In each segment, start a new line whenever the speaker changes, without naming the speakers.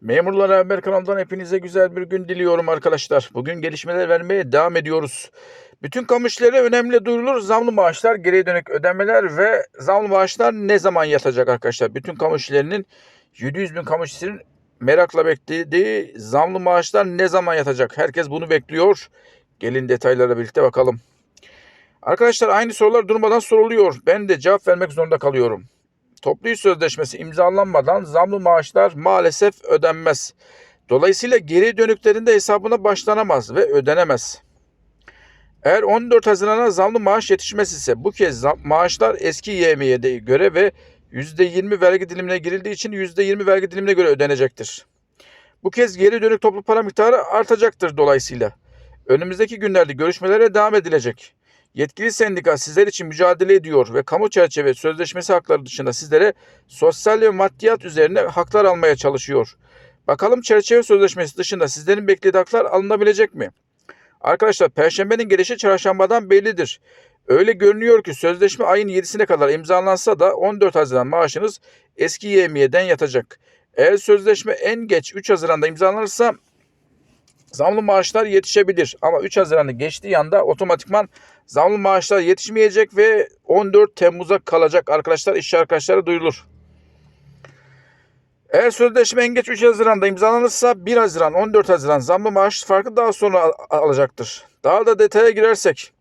Memurlar Haber kanalından hepinize güzel bir gün diliyorum arkadaşlar. Bugün gelişmeler vermeye devam ediyoruz. Bütün kamu önemli duyurulur. Zamlı maaşlar, geriye dönük ödemeler ve zamlı maaşlar ne zaman yatacak arkadaşlar? Bütün kamu işlerinin 700 bin kamu merakla beklediği zamlı maaşlar ne zaman yatacak? Herkes bunu bekliyor. Gelin detaylara birlikte bakalım. Arkadaşlar aynı sorular durmadan soruluyor. Ben de cevap vermek zorunda kalıyorum. Toplu iş sözleşmesi imzalanmadan zamlı maaşlar maalesef ödenmez. Dolayısıyla geri dönüklerinde hesabına başlanamaz ve ödenemez. Eğer 14 Haziran'a zamlı maaş yetişmez ise bu kez maaşlar eski YMY'ye göre ve %20 vergi dilimine girildiği için %20 vergi dilimine göre ödenecektir. Bu kez geri dönük toplu para miktarı artacaktır dolayısıyla. Önümüzdeki günlerde görüşmelere devam edilecek. Yetkili sendika sizler için mücadele ediyor ve kamu çerçeve sözleşmesi hakları dışında sizlere sosyal ve maddiyat üzerine haklar almaya çalışıyor. Bakalım çerçeve sözleşmesi dışında sizlerin beklediği haklar alınabilecek mi? Arkadaşlar perşembenin gelişi çarşambadan bellidir. Öyle görünüyor ki sözleşme ayın 7'sine kadar imzalansa da 14 Haziran maaşınız eski yemiyeden yatacak. Eğer sözleşme en geç 3 Haziran'da imzalanırsa zamlı maaşlar yetişebilir. Ama 3 Haziran'ı geçtiği anda otomatikman zamlı maaşlar yetişmeyecek ve 14 Temmuz'a kalacak arkadaşlar işçi arkadaşlara duyurulur. Eğer sözleşme en geç 3 Haziran'da imzalanırsa 1 Haziran 14 Haziran zamlı maaş farkı daha sonra al- alacaktır. Daha da detaya girersek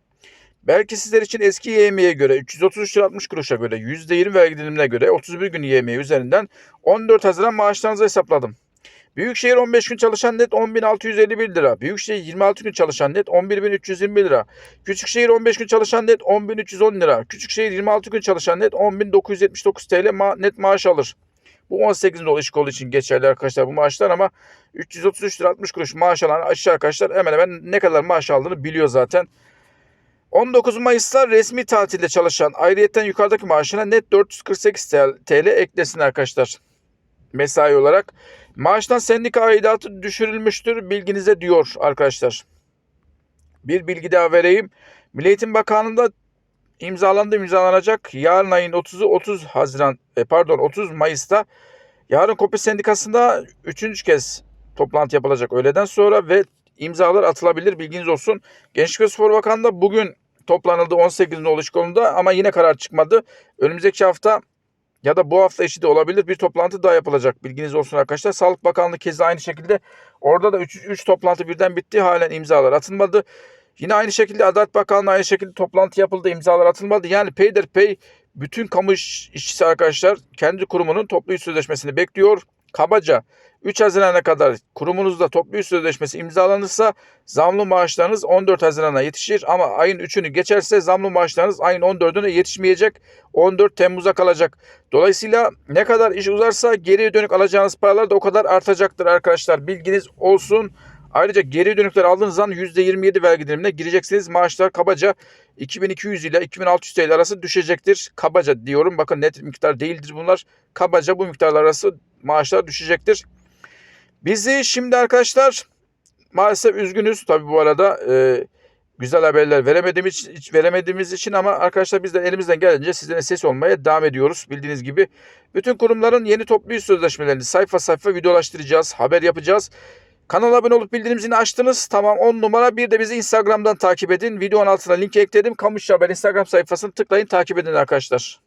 belki sizler için eski YM'ye göre 333 lira 60 kuruşa göre %20 vergi dilimine göre 31 gün YM üzerinden 14 Haziran maaşlarınızı hesapladım. Büyükşehir 15 gün çalışan net 10.651 lira. Büyükşehir 26 gün çalışan net 11.321 lira. Küçükşehir 15 gün çalışan net 10.310 lira. Küçükşehir 26 gün çalışan net 10.979 TL ma- net maaş alır. Bu 18 dolu iş kolu için geçerli arkadaşlar bu maaşlar ama 333 lira 60 kuruş maaş alan aşağı arkadaşlar hemen hemen ne kadar maaş aldığını biliyor zaten. 19 Mayıs'ta resmi tatilde çalışan ayrıyetten yukarıdaki maaşına net 448 TL eklesin arkadaşlar. Mesai olarak. Maaştan sendika aidatı düşürülmüştür bilginize diyor arkadaşlar. Bir bilgi daha vereyim. Milli Eğitim Bakanlığı'nda imzalandı imzalanacak. Yarın ayın 30'u 30 Haziran e, pardon 30 Mayıs'ta yarın Kopi Sendikası'nda üçüncü kez toplantı yapılacak öğleden sonra ve imzalar atılabilir bilginiz olsun. Gençlik ve Spor Bakanlığı da bugün toplanıldı 18 nolu iş konuda ama yine karar çıkmadı. Önümüzdeki hafta ya da bu hafta içi de olabilir bir toplantı daha yapılacak. Bilginiz olsun arkadaşlar. Sağlık Bakanlığı keza aynı şekilde orada da 3 toplantı birden bitti. Halen imzalar atılmadı. Yine aynı şekilde Adalet Bakanlığı aynı şekilde toplantı yapıldı. imzalar atılmadı. Yani peyderpey bütün kamu iş- işçisi arkadaşlar kendi kurumunun toplu iş sözleşmesini bekliyor. Kabaca 3 Haziran'a kadar kurumunuzda toplu iş sözleşmesi imzalanırsa zamlı maaşlarınız 14 Haziran'a yetişir ama ayın 3'ünü geçerse zamlı maaşlarınız ayın 14'üne yetişmeyecek. 14 Temmuz'a kalacak. Dolayısıyla ne kadar iş uzarsa geriye dönük alacağınız paralar da o kadar artacaktır arkadaşlar. Bilginiz olsun. Ayrıca geri dönükler aldığınız zaman %27 vergi dilimine gireceksiniz. Maaşlar kabaca 2200 ile 2600 TL arası düşecektir. Kabaca diyorum. Bakın net miktar değildir bunlar. Kabaca bu miktarlar arası maaşlar düşecektir. Bizi şimdi arkadaşlar maalesef üzgünüz. Tabii bu arada e, güzel haberler veremediğimiz, veremediğimiz için ama arkadaşlar biz de elimizden gelince sizlere ses olmaya devam ediyoruz. Bildiğiniz gibi bütün kurumların yeni toplu iş sözleşmelerini sayfa sayfa videolaştıracağız, haber yapacağız. Kanala abone olup bildirim zilini açtınız. Tamam 10 numara. Bir de bizi Instagram'dan takip edin. Videonun altına link ekledim. Kamu İşçi Haber Instagram sayfasını tıklayın takip edin arkadaşlar.